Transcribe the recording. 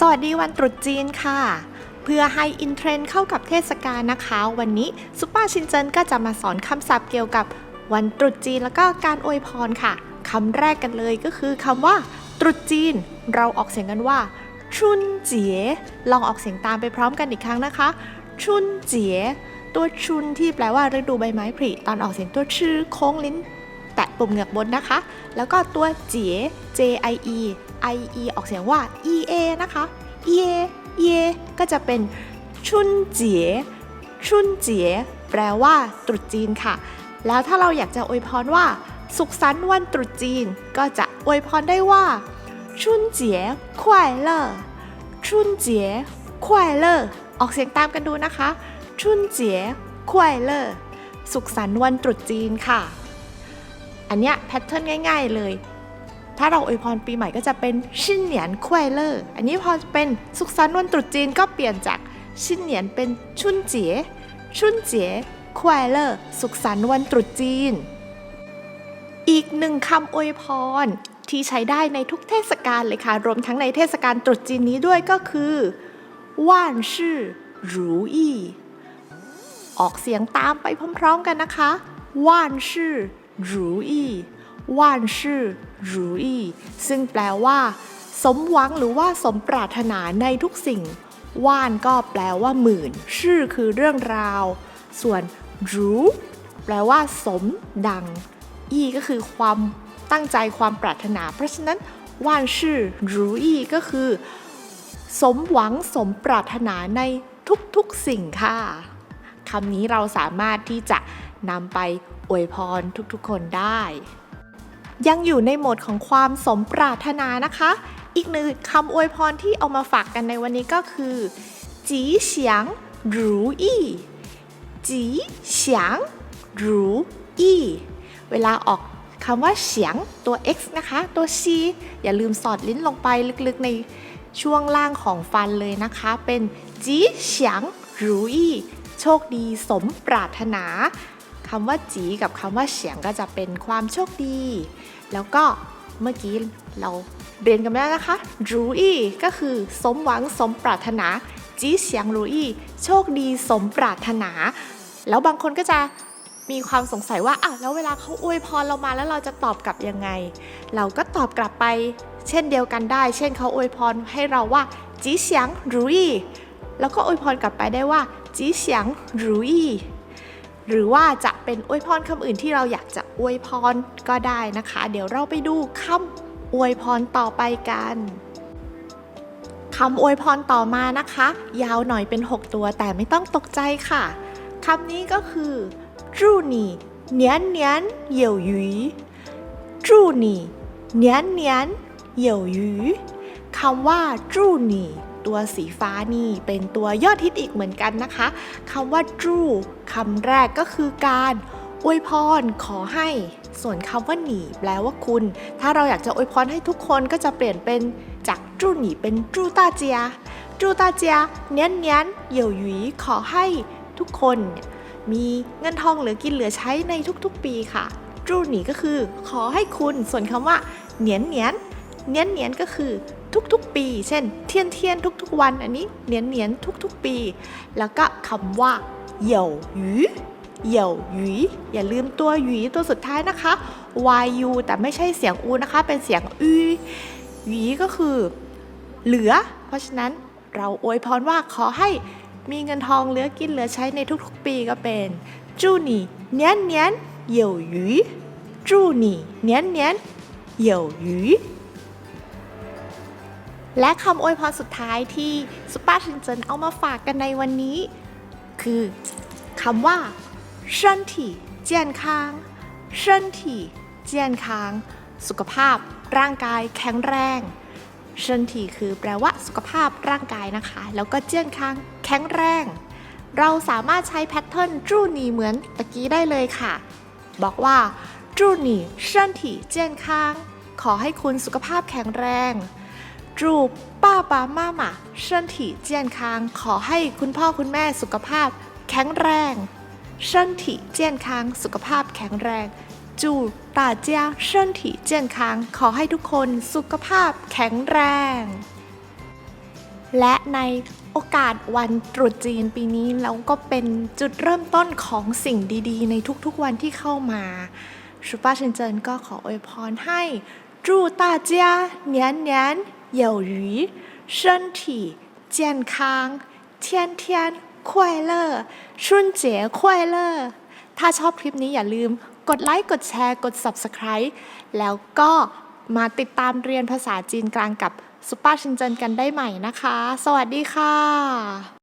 สวัสดีวันตรุษจีนค่ะ เพื่อให้อินเทรนเข้ากับเทศกาลนะคะ วันนี้ซุปเปอร์ชินเจินก็จะมาสอนคำศัพท์เกี่ยวกับวันตรุษจีนแล้วก็การอวยพรค่ะคำแรกกันเลยก็คือคำว่าตรุษจีน เราออกเสียงกันว่าชุนเจี๋ยลองออกเสียงตามไปพร้อมกันอีกครั้งนะคะ ชุนเจี๋ยตัวชุนที่แปลว่าฤดูใบไม้ผลิตอนออกเสียงตัวชื่อโค้งลิ้น แตะปุ่มเหงือกบนนะคะ แล้วก็ตัวเจี๋ย J I E IE ออกเสียงว่า EA นะคะ EA EA ก็จะเป็นชุนเจี๋ยชุนเจี๋ยแปลว่าตรุษจีนค่ะ แล้วถ้าเราอยากจะอวยพรว่า สุขสันต์วันตรุษจีน ก็จะอวยพรได้ว่า ชุนเจี๋ยควายเลอชุนเจี๋ยควายเลอออกเสียงตามกันดูนะคะ ชุนเจี๋ยควายเลอสุขสันต์วันตรุษจีนค่ะ อันเนี้ยแพทเทิร์นง่าย ๆเลย ถ้าเราอวยพรปีใหม่ก็จะเป็นชินเหนียนควายเลอร์อันนี้พอเป็นสุขสันต์วันตรุษจีนก็เปลี่ยนจากชินเหนียนเป็นชุนเจี๋ยชุนเจี๋ยควายเลอร์สุขสันต์วันตรุษจีน อีกหนึ่งคำอวยพรที่ใช้ได้ในทุกเทศกาลเลยค่ะ รวมทั้งในเทศกาลตรุษจีนนี้ด้วยก็คือว่านชื่อหรูอี้ออกเสียงตามไปพร้อมๆกันนะคะว่านชื่อหรูอี้ ว่านชื่อรูอีซึ่งแปลว่า สมหวังหรือว่าสมปรารถนาในทุกสิ่ง ว่านก็แปลว่าหมื่น ชื่อคือเรื่องราว ส่วนรูแปลว่า สมดัง อีก็คือความตั้งใจความปรารถนา เพราะฉะนั้นว่านชื่อรูอีก็คือ สมหวังสมปรารถนาในทุกๆสิ่งค่ะคำนี้เราสามารถที่จะนำไปอวยพรทุกๆคนได้ ยังอยู่ในโหมดของความสมปรารถนานะคะ อีกหนึ่งคำอวยพรที่เอามาฝากกันในวันนี้ก็คือจีเฉียงรูอี้จีเฉียงรูอี้เวลาออกคำว่าเฉียงตัว x นะคะ ตัว c อย่าลืมสอดลิ้นลงไปลึกๆในช่วงล่างของฟันเลยนะคะ เป็นจีเฉียงรูอี้โชคดีสมปรารถนา คำว่าจีกับคำว่าเฉียงก็จะเป็นความโชคดี แล้วก็เมื่อกี้เราเรียนกันไปแล้วนะคะรูอี้ก็คือสมหวังสมปรารถนาจีเฉียงรูอี้โชคดีสมปรารถนา แล้วบางคนก็จะมีความสงสัยว่าอะแล้วเวลาเขาอวยพรเรามาแล้วเราจะตอบกลับยังไง เราก็ตอบกลับไปเช่นเดียวกันได้ เช่นเขาอวยพรให้เราว่าจีเฉียงรูอี้แล้วก็อวยพรกลับไปได้ว่าจีเฉียงรูอี้ หรือว่าจะเป็นอวยพรคำอื่นที่เราอยากจะอวยพรก็ได้นะคะ เดี๋ยวเราไปดูคำอวยพรต่อไปกันคำอวยพรต่อมานะคะ ยาวหน่อยเป็น 6 ตัวแต่ไม่ต้องตกใจค่ะคำนี้ก็คือจูนี่เนียนเนียนเหยวหยุยจูนี่เนียนเนียนเหยวหยุยคำว่าจูนี่ตัวสีฟ้านี่เป็นตัวยอดฮิตอีกเหมือนกันนะคะคำว่าจู คำแรกก็คือการอวยพรขอให้ ส่วนคำว่าหนีแปลว่าคุณ ถ้าเราอยากจะอวยพรให้ทุกคนก็จะเปลี่ยนเป็นจากจูหนีเป็นจูตาเจียจูตาเจียเนียนเนียนเหยวหยุยขอให้ทุกคนมีเงินทองเหลือกินเหลือใช้ในทุกๆปีค่ะจูหนีก็คือ ขอให้คุณ ส่วนคำว่าเนียนเนียนเนียนเนียนก็คือทุกๆปี เช่น เทียนเทียนทุกๆวัน อันนี้เนียนเนียนทุกๆปี แล้วก็คำว่า เหยวหยูเหยวหยูอย่าลืมตัวหยูตัวสุดท้ายนะคะ yu แต่ไม่ใช่เสียงอูนะคะ เป็นเสียงอืหยูก็คือเหลือ เพราะฉะนั้นเราอวยพรว่าขอให้มีเงินทองเหลือกินเหลือใช้ในทุกๆปีก็เป็นจูนี่เนียนเนียนเหยวหยูจูนี่เนียนเนียนเหยวหยูและคำอวยพรสุดท้ายที่ซุปเปอร์ชินเจินเอามาฝากกันในวันนี้ คือคำว่า身体健康身体健康สุขภาพร่างกายแข็งแรง身体คือแปลว่าสุขภาพร่างกายนะคะ แล้วก็เจียนคางแข็งแรง เราสามารถใช้แพทเทิร์นจูหนีเหมือนตะกี้ได้เลยค่ะ บอกว่าจูหนี身体健康ขอให้คุณสุขภาพแข็งแรง จู ป้าป้ามาม่า身体健康ขอให้คุณพ่อคุณแม่สุขภาพแข็งแรง身体健康สุขภาพแข็งแรง จู大家身体健康ขอให้ทุกคนสุขภาพแข็งแรง และในโอกาสวันตรุษจีนปีนี้เราก็เป็นจุดเริ่มต้นของสิ่งดีๆ ในทุกๆวันที่เข้ามาชูป้าชินเจินก็ขออวยพรให้祝大家年年 有余身体健康天天快乐春节快乐ถ้าชอบคลิปนี้อย่าลืมกดไลค์ กดแชร์ กด Subscribe แล้วก็มาติดตามเรียนภาษาจีนกลางกับซุปเปอร์ชินเจินกันได้ใหม่นะคะ สวัสดีค่ะ